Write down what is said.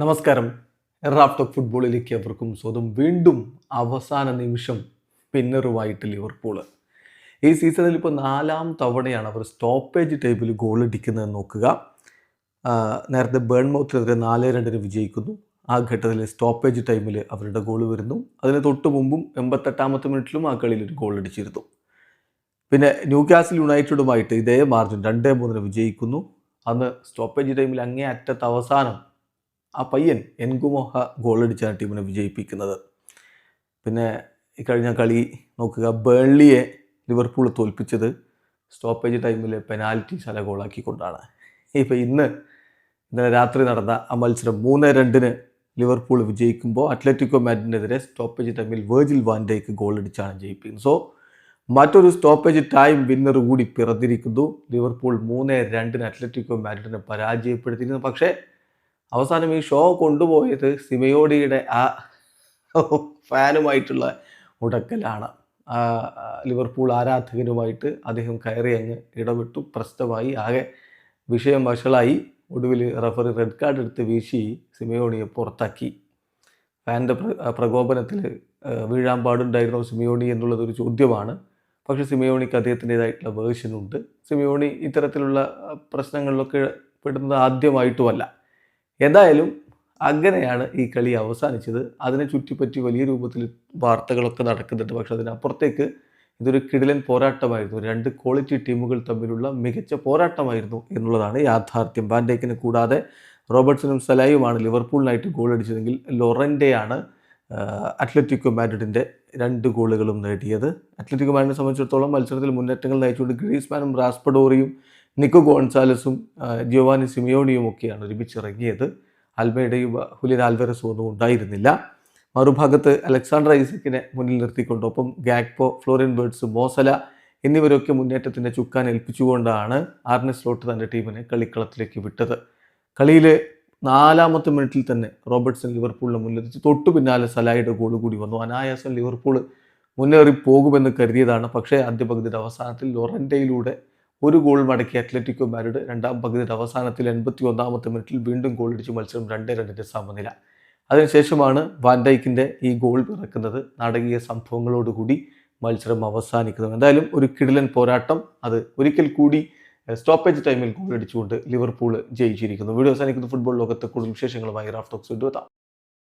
നമസ്കാരം. റാഫ്റ്റോക്ക് ഫുട്ബോളിലേക്ക് അവർക്കും സ്വന്തം വീണ്ടും അവസാന നിമിഷം പിന്നറുമായിട്ട് ലിവർപൂൾ ഈ സീസണിൽ ഇപ്പോൾ നാലാം തവണയാണ് അവർ സ്റ്റോപ്പേജ് ടൈപ്പിൽ ഗോൾ അടിക്കുന്നത് നോക്കുക നേരത്തെ ബേൺമൗത്തിനെതിരെ നാല് രണ്ടിന് വിജയിക്കുന്നു. ആ ഘട്ടത്തിൽ സ്റ്റോപ്പേജ് ടൈമിൽ അവരുടെ ഗോൾ വരുന്നു. അതിന് തൊട്ട് മുമ്പും എൺപത്തെട്ടാമത്തെ മിനിറ്റിലും ആ കളിയിൽ ഒരു ഗോൾ അടിച്ചിരുന്നു. പിന്നെ ന്യൂകാസിൽ യുണൈറ്റഡുമായിട്ട് ഇതേ മാർജിൻ രണ്ടേ മൂന്നിന് വിജയിക്കുന്നു. അന്ന് സ്റ്റോപ്പേജ് ടൈമിൽ അങ്ങേ അറ്റത്ത് അവസാനം ആ പയ്യൻ എൻഗുമോഹ ഗോളടിച്ചാണ് ടീമിനെ വിജയിപ്പിക്കുന്നത്. പിന്നെ ഈ കഴിഞ്ഞ കളി നോക്കുക ബേൺലിയെ ലിവർപൂൾ തോൽപ്പിച്ചത് സ്റ്റോപ്പേജ് ടൈമിൽ പെനാൽറ്റി ശല ഗോളാക്കിക്കൊണ്ടാണ്. ഇപ്പോൾ ഇന്ന് ഇന്നലെ രാത്രി നടന്ന ആ മത്സരം മൂന്ന് രണ്ടിന് ലിവർപൂൾ വിജയിക്കുമ്പോൾ അത്ലറ്റിക്കോ മാഡിനെതിരെ സ്റ്റോപ്പേജ് ടൈമിൽ വേർജിൽ വാൻഡേക്ക് ഗോളടിച്ചാണ് ജയിപ്പിക്കുന്നത്. സോ മറ്റൊരു സ്റ്റോപ്പേജ് ടൈം വിന്നർ കൂടി പിറന്നിരിക്കുന്നു. ലിവർപൂൾ മൂന്ന് രണ്ടിന് അത്ലറ്റിക്കോ മാഡ്രിഡിനെ പരാജയപ്പെടുത്തിയിരുന്നു. പക്ഷേ അവസാനം ഈ ഷോ കൊണ്ടുപോയത് സിമയോഡിയുടെ ആ ഫാനുമായിട്ടുള്ള ഉടക്കലാണ്. ലിവർപൂൾ ആരാധകനുമായിട്ട് അദ്ദേഹം കയറി അങ്ങ് ഇടപെട്ടു പ്രശ്നമായി ആകെ വിഷയം വഷളായി. ഒടുവിൽ റഫറി റെഡ് കാർഡ് എടുത്ത് വീശി സിമയോണിയെ പുറത്താക്കി. ഫാന്റെ പ്രകോപനത്തിൽ വീഴാൻ പാടുണ്ടായിരുന്നോ സിമയോണി എന്നുള്ളത് ഒരു ചോദ്യമാണ്. പക്ഷേ സിമയോണിക്ക് അദ്ദേഹത്തിന്റെതായിട്ടുള്ള വേർഷനുണ്ട് സിമയോണി ഇത്തരത്തിലുള്ള പ്രശ്നങ്ങളിലൊക്കെ പെടുന്നത് ആദ്യമായിട്ടുമല്ല. എന്തായാലും അങ്ങനെയാണ് ഈ കളി അവസാനിച്ചത്. അതിനെ ചുറ്റിപ്പറ്റി വലിയ രൂപത്തിൽ വാർത്തകളൊക്കെ നടക്കുന്നുണ്ട്. പക്ഷേ അതിനപ്പുറത്തേക്ക് ഇതൊരു കിടിലൻ പോരാട്ടമായിരുന്നു. രണ്ട് ക്വാളിറ്റി ടീമുകൾ തമ്മിലുള്ള മികച്ച പോരാട്ടമായിരുന്നു എന്നുള്ളതാണ് യാഥാർത്ഥ്യം. വാൻഡേക്കിനെ കൂടാതെ റോബർട്ട്സണും സലായുമാണ് ലിവർപൂളിനായിട്ട് ഗോൾ അടിച്ചതെങ്കിൽ ലൊറന്റെയാണ് അത്ലറ്റിക്കോ മാഡ്രിഡിന്റെ രണ്ട് ഗോളുകളും നേടിയത്. അത്ലറ്റിക്കോ മാഡ്രിഡിനെ സംബന്ധിച്ചിടത്തോളം മത്സരത്തിൽ മുന്നേറ്റങ്ങൾ നയിച്ചുകൊണ്ട് ഗ്രീസ്മാനും റാസ്പഡോറിയും നിക്കോ ഗോൺസാലസും ജിയോവാനി സിമിയോണിയും ഒക്കെയാണ് ഒരുമിച്ചിറങ്ങിയത്. അൽമേഡയും ഹുലിൻ ആൽവരസും ഒന്നും ഉണ്ടായിരുന്നില്ല. മറുഭാഗത്ത് അലക്സാണ്ടർ ഐസക്കിനെ മുന്നിൽ നിർത്തിക്കൊണ്ട് ഒപ്പം Gakpo Florian Wirtz Mo Salah എന്നിവരൊക്കെ മുന്നേറ്റത്തിന്റെ ചുക്കാൻ ഏൽപ്പിച്ചുകൊണ്ടാണ് ആർനെ സ്ലോട്ട് തന്റെ ടീമിനെ കളിക്കളത്തിലേക്ക് വിട്ടത്. കളിയിൽ നാലാമത്തെ മിനിറ്റിൽ തന്നെ റോബർട്ട്സൺ ലിവർപൂളിനെ മുന്നിലെത്തിച്ച് തൊട്ടു പിന്നാലെ സലായുടെ ഗോൾ കൂടി വന്നു. അനായാസം ലിവർപൂൾ മുന്നേറി പോകുമെന്ന് കരുതിയതാണ്. പക്ഷേ ആദ്യ പകുതിയുടെ അവസാനത്തിൽ ലൊറന്റയിലൂടെ ഒരു ഗോൾ മടക്കി അത്ലറ്റിക്കോ മാരിഡ് രണ്ടാം പകുതിയുടെ അവസാനത്തിൽ എൺപത്തി ഒന്നാമത്തെ മിനിറ്റിൽ വീണ്ടും ഗോൾ അടിച്ച് മത്സരം രണ്ടേ രണ്ടിന്റെ സമനില. അതിനുശേഷമാണ് വാൻഡൈക്കിന്റെ ഈ ഗോൾ പിറക്കുന്നത്. നാടകീയ സംഭവങ്ങളോടുകൂടി മത്സരം അവസാനിക്കുന്നത്. എന്തായാലും ഒരു കിടിലൻ പോരാട്ടം. അത് ഒരിക്കൽ കൂടി സ്റ്റോപ്പേജ് ടൈമിൽ ഗോൾ അടിച്ചുകൊണ്ട് ലിവർപൂൾ ജയിച്ചിരിക്കുന്നു. വീഡിയോ അവസാനിക്കുന്ന. ഫുട്ബോൾ ലോകത്തെ കൂടുതൽ വിശേഷങ്ങളുമായി റാഫ്റ്റോക്സ് എത്താം